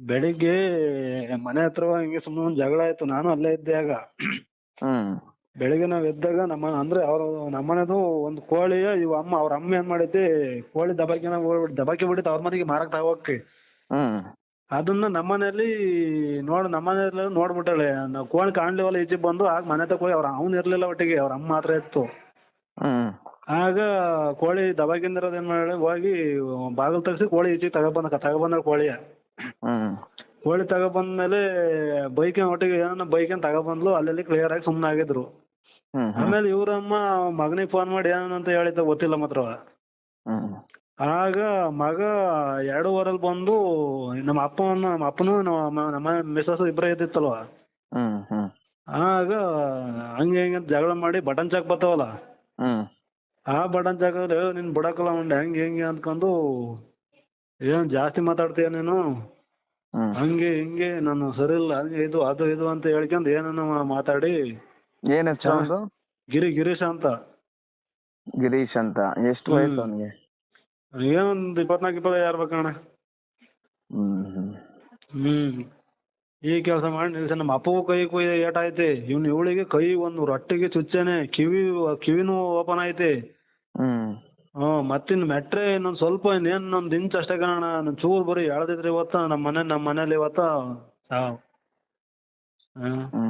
ಬೆಳಿಗ್ಗೆ ಮನೆ ಹತ್ರ ಹಿಂಗೆ ಸುಮ್ಮನೆ ಒಂದು ಜಗಳ ಆಯ್ತು. ನಾನು ಅಲ್ಲೇ ಇದ್ದೆ ಆಗ. ಹ್ಮ್. ಬೆಳಿಗ್ಗೆ ನಾವ್ ಎದ್ದಾಗ ನಮ್ಮ ಅಂದ್ರೆ ನಮ್ಮ ನಮ್ಮನೆದು ಒಂದು ಕೋಳಿ ಇವ ಅಮ್ಮ ಅವ್ರ ಅಮ್ಮ ಏನ್ ಮಾಡೈತಿ ಕೋಳಿ ದಬಾಕಿ ದಬಾಕಿ ಬಿಟ್ಟಿತ್ತು ಅವ್ರ ಮನೆಗೆ ಮಾರಕ್ ತಗೋಕಿ. ಹ್ಮ್. ಅದನ್ನ ನಮ್ಮನೇಲಿ ನೋಡ್ ನಮ್ಮನೇಲಿ ನೋಡ್ಬಿಟ್ಟಾಳೆ. ನಾವ್ ಕೋಳಿ ಕಾಣ್ಲಿವಲ್ಲ ಈಚೆ ಬಂದು ಆಗ ಮನೆ ತಕ ಹೋಗಿ ಅವ್ರ ಅವ್ನ್ ಇರ್ಲಿಲ್ಲ ಒಟ್ಟಿಗೆ ಅವ್ರ ಅಮ್ಮ ಮಾತ್ರ ಇತ್ತು. ಹ್ಮ್. ಆಗ ಕೋಳಿ ದಬಾಕಿಂದಿರೋದು ಏನ್ ಮಾಡಿ ಹೋಗಿ ಬಾಗಿಲು ತೆಗ್ಸಿ ಕೋಳಿ ಈಚೆಗೆ ತಗೊಬಂದ ತಗೊಬಂದ ಕೋಳಿಯ. ಹ್ಮ್. ಕೋಳಿ ತಗೊಬಂದ್ಮೇಲೆ ಬೈಕ್ ಒಟ್ಟಿಗೆ ಏನೋ ಬೈಕ್ ತಗೊಬಂದ್ಲು ಅಲ್ಲಿ ಕ್ಲಿಯರ್ ಆಗಿ ಸುಮ್ಮನೆ ಆಗಿದ್ರು. ಹ್ಮ್ ಹ್ಮ್. ಆಮೇಲೆ ಇವ್ರಮ್ಮ ಮಗನಿಗೆ ಫೋನ್ ಮಾಡಿ ಏನಂತ ಹೇಳಿದ್ದ ಗೊತ್ತಿಲ್ಲ ಮಾತ್ರ ಹ್ಮ್. ಆಗ ಮಗ ಎರಡೂವರೆಲ್ಲಿ ಬಂದು ನಮ್ಮ ಅಪ್ಪನ ನಮ್ಮ ಅಪ್ಪನು ನಮ್ಮ ನಮ್ಮ ಮಿಸಸ್ ಇಬ್ಬರೇ ಇದ್ದಿತ್ತಲ್ವ. ಹ್ಮ್ ಹ್ಮ್. ಆಗ ಹಂಗೆ ಹಿಂಗೆ ಅಂತ ಜಗಳ ಮಾಡಿ ಬಟನ್ ಚಾಕ್ ಬರ್ತಾವಲ್ಲ ಹ್ಮ್. ಆ ಬಟನ್ ಚಾಕಲ್ಲಿ ನಿನ್ ಬಿಡಕ್ಕಲ್ಲ ಉಂಡೆ ಹಂಗೆ ಹೆಂಗೆ ಅಂದ್ಕೊಂಡು ಏನು ಜಾಸ್ತಿ ಮಾತಾಡ್ತೀಯ ನೀನು? ಹಂಗೆ ಹಿಂಗೆ ನಾನು ಸರಿ ಇಲ್ಲ ಹಂಗೆ ಇದು ಅದು ಇದು ಅಂತ ಹೇಳ್ಕೊಂಡ್ ಏನೇನೋ ಮಾತಾಡಿ. ಏನ್ ಹೆಸರು ಅವ್ನ್ದು? ಗಿರಿ ಗಿರೀಶ್ ಅಂತ. ಗಿರೀಶ್ ಅಂತ. ಎಷ್ಟು ಹ್ಮ್. ವಯಸ್ಸು ಅವನಿಗೆ? ಏನೊಂದು ಇಪ್ಪತ್ನಾಲ್ಕು ಇಪ್ಪತ್ತೈದು ಇರ್ಬೇಕಣ್ಣ ಹ್ಮ್. ಹ್ಮ್. ಈ ಕೆಲಸ ಮಾಡಿ ನಿಲ್ಸ ನಮ್ಮ ಅಪ್ಪಗೂ ಕೈ ಕುಯ್ ಏಟಾಯ್ತಿ ಇವ್ನು ಇವಳಿಗೆ ಕೈ ಒಂದು ರೊಟ್ಟಿಗೆ ಚುಚ್ಚನೆ ಕಿವಿ ಕಿವಿನೂ ಓಪನ್ ಐತೆ. ಹ್ಮ್. ಹ್ಮ್ ಮತ್ತಿನ್ ಮೆಟ್ರೆ ಇನ್ನೊಂದ್ ಸ್ವಲ್ಪ ಇನ್ನೇನ್ ಒಂದ್ ಇಂಚ್ ಅಷ್ಟೇ ಕಾಣ ನನ್ ಚೂರ್ ಬರಿ ಎಳ್ದಿದ್ರಿ ಇವತ್ತ ನಮ್ಮ ಮನೆ ನಮ್ಮ ಮನೇಲಿ ಇವತ್ತ ಸಾವು.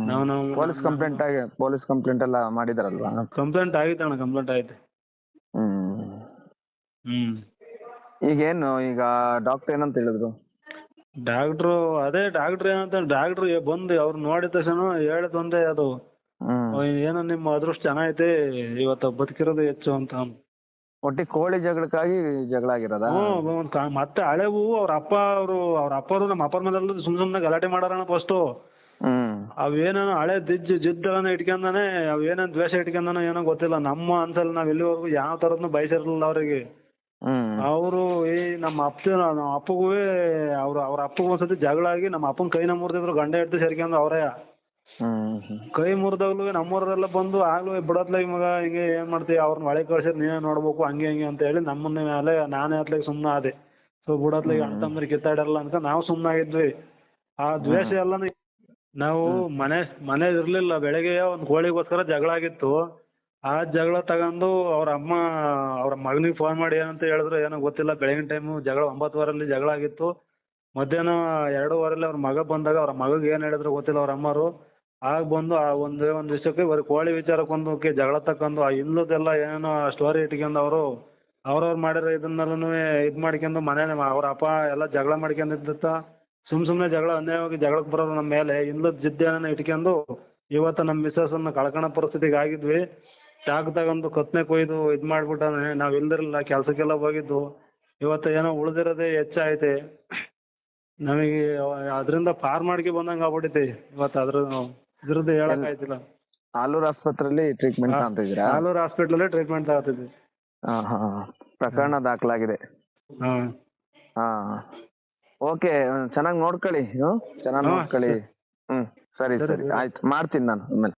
ನಾವ್ ನಾವು ಪೊಲೀಸ್ ಕಂಪ್ಲೇಂಟ್ ಆಗಿ ಪೊಲೀಸ್ ಕಂಪ್ಲೇಂಟ್ ಎಲ್ಲ ಮಾಡಿದಾರಲ್ವಾ? ಕಂಪ್ಲೇಂಟ್ ಆಗೈತೆ ಅಣ್ಣ ಕಂಪ್ಲೇಂಟ್ ಆಯ್ತು. ಹ್ಮ್. ಹ್ಮ್. ಈಗೇನು ಈಗ ಡಾಕ್ಟರ್ ಏನಂತ ಹೇಳಿದ್ರು? ಡಾಕ್ಟ್ರು ಅದೇ ಡಾಕ್ಟ್ರ್ ಏನಂತ ಡಾಕ್ಟ್ರು ಬಂದು ಅವ್ರು ನೋಡಿದ ತಕ್ಷಣ ಹೇಳಿದ್ ಒಂದೇ ಅದು. ಹ್ಮ್. ಏನೋ ನಿಮ್ಮ ಅದೃಷ್ಟ ಚೆನ್ನಾಗೈತೆ ಇವತ್ತು ಬದುಕಿರೋದು ಹೆಚ್ಚು ಅಂತ ಒಟ್ಟಿ ಕೋಳಿ ಜಗಳಕ್ಕಾಗಿ ಜಗಳ ಆಗಿರೋದ? ಹ್ಮ್ ಒಂದ್ ಕಾ- ಮತ್ತೆ ಹಳೆವು ಅವ್ರ ಅಪ್ಪ ಅವರು ಅವ್ರ ಅಪ್ಪರು ನಮ್ಮ ಅಪ್ಪರ ಮೇಲೆ ಸುಮ್ ಸುಮ್ನೆ ಗಲಾಟೆ ಮಾಡಾರಣ ಫಸ್ಟು ಹ್ಮ್. ಅವೇನೋ ಹಳೆ ದಿಜ್ಜು ಜಿದ್ದೆಲ್ಲ ಇಟ್ಕೊಂಡಾನೆ ಅವೇನೋ ದ್ವೇಷ ಇಟ್ಕೊಂಡಾನೋ ಏನೋ ಗೊತ್ತಿಲ್ಲ. ನಮ್ಮ ಅನ್ಸಲ್ಲಿ ನಾವ್ ಇಲ್ಲಿವರೆಗೂ ಯಾವ ತರದ್ನು ಬಯಸಿರ್ಲಿಲ್ಲ ಅವ್ರಿಗೆ. ಹ್ಮ್. ಅವರು ಈ ನಮ್ಮ ಅಪ್ಪ ನಮ್ಮ ಅಪ್ಪಗೂ ಅವ್ರ ಅವ್ರ ಅಪ್ಪಗೂ ಒಂದ್ಸತಿ ಜಗಳ ಆಗಿ ನಮ್ಮ ಅಪ್ಪನ ಕೈನ ಮುರಿದಿದ್ರು ಗಂಡ ಹಿಡ್ದು ಸೇರ್ಕೊಂಡು ಅವರೇ. ಕೈ ಮುರಿದಾಗ್ಲೂ ನಮ್ಮೂರದೆಲ್ಲ ಬಂದು ಆಗ್ಲೂ ಬಿಡತ್ಲ ಈ ಮಗ ಹಿಂಗೆ ಏನ್ ಮಾಡ್ತೀಯ ಅವ್ರನ್ನ ಒಳಗೆ ಕಳ್ಸಿದ್ರೆ ನೀನೇ ನೋಡ್ಬೇಕು ಹಂಗೆ ಹಿಂಗೆ ಅಂತ ಹೇಳಿ ನಮ್ಮನ್ನ ಮೇಲೆ ನಾನೇ ಅತ್ಲಾಗ ಸುಮ್ಮನೆ ಆದೆ. ಸೊ ಬಿಡತ್ಲಾಗ ಅಣ್ಣ ತಮ್ಮರು ಕಿತ್ತಾಡಲ್ಲ ಅಂತ ನಾವು ಸುಮ್ಮನೆ ಆಗಿದ್ವಿ. ಆ ದ್ವೇಷ ಎಲ್ಲ ನಾವು ಮನೆ ಮನೆ ಇರ್ಲಿಲ್ಲ ಬೆಳಿಗ್ಗೆ ಒಂದ್ ಕೋಳಿಗೋಸ್ಕರ ಜಗಳ ಆಗಿತ್ತು. ಆ ಜಗಳ ತಗೊಂಡು ಅವ್ರ ಅಮ್ಮ ಅವ್ರ ಮಗನಿಗೆ ಫೋನ್ ಮಾಡಿ ಏನಂತ ಹೇಳಿದ್ರು ಏನೋ ಗೊತ್ತಿಲ್ಲ ಬೆಳಗಿನ ಟೈಮು ಜಗಳ ಒಂಬತ್ತುವರೆಲ್ಲಿ ಜಗಳ ಆಗಿತ್ತು. ಮಧ್ಯಾಹ್ನ ಎರಡೂವರೆಲ್ಲಿ ಅವ್ರ ಮಗ ಬಂದಾಗ ಅವ್ರ ಮಗಗೆ ಏನ್ ಹೇಳಿದ್ರು ಗೊತ್ತಿಲ್ಲ ಅವ್ರ ಅಮ್ಮರು. ಆಗ ಬಂದು ಆ ಒಂದೇ ಒಂದು ವಿಷಯಕ್ಕೆ ಬರೀ ಕೋಳಿ ವಿಚಾರಕ್ಕೊಂದು ಕೆ ಜಗಳ ತಕೊಂಡು ಆ ಇಲ್ಲದೆಲ್ಲ ಏನೇನೋ ಸ್ಟೋರಿ ಇಟ್ಕೊಂಡು ಅವರು ಅವ್ರವ್ರು ಮಾಡಿರೋ ಇದನ್ನೆಲ್ಲನೂ ಇದು ಮಾಡ್ಕೊಂಡು ಮನೇಲಿ ಅವ್ರ ಅಪ್ಪ ಎಲ್ಲ ಜಗಳ ಮಾಡ್ಕೊಂಡಿದ್ದ ಸುಮ್ ಸುಮ್ಮನೆ ಜಗಳ ಅನ್ಯಾಯವಾಗಿ ಜಗಳಕ್ಕೆ ಬರೋರು ನಮ್ಮ ಮೇಲೆ. ಇಲ್ಲದ ಜಿದ್ದೇನ ಇಟ್ಕೊಂಡು ಇವತ್ತು ನಮ್ಮ ಮಿಸ್ಸಸ್ ಅನ್ನ ಕಳ್ಕೊಳೋ ಪರಿಸ್ಥಿತಿಗೆ ಆಗಿದ್ವಿ. ಚಾಕು ತಗೊಂಡು ಕತ್ತನೆ ಕೊಯ್ದು ಇದು ಮಾಡಿಬಿಟ್ಟಾನೆ ನಾವು ಇಲ್ದಿರಲಿಲ್ಲ, ಕೆಲಸಕ್ಕೆಲ್ಲ ಹೋಗಿದ್ದು. ಇವತ್ತು ಏನೋ ಉಳಿದಿರೋದೇ ಹೆಚ್ಚಾಯ್ತೆ. ನಮಗೆ ಅದರಿಂದ ಪಾರ್ ಮಾಡ್ಕೊ ಬಂದಂಗೆ ಆಗ್ಬಿಟ್ಟೈತಿ ಇವತ್ತು ಅದ್ರ ಇದ್ರದ್ದು ಹೇಳಕ್ ಆಯ್ತಿಲ್ಲ. ಆಲೂರು ಆಸ್ಪತ್ರೆಯಲ್ಲಿ ಟ್ರೀಟ್ಮೆಂಟ್ ತಗೊಂತಿದ್ದೀರಾ? ಆಲೂರು ಅಲ್ಲಿ ಟ್ರೀಟ್ಮೆಂಟ್ ತಗೋತಿದ್ವಿ. ಹಾ ಹಾ ಪ್ರಕರಣ ದಾಖಲಾಗಿದೆ. ಹಾ. ಹಾ ಓಕೆ ಚೆನ್ನಾಗಿ ನೋಡ್ಕೊಳ್ಳಿ ಹ್ಮ್? ಚೆನ್ನಾಗಿ ನೋಡ್ಕೊಳ್ಳಿ. ಹ್ಮ್ ಸರಿ ಸರಿ, ಸರಿ. ಸರಿ. ಆಯ್ತು ಮಾಡ್ತೀನಿ ನಾನು ಆಮೇಲೆ.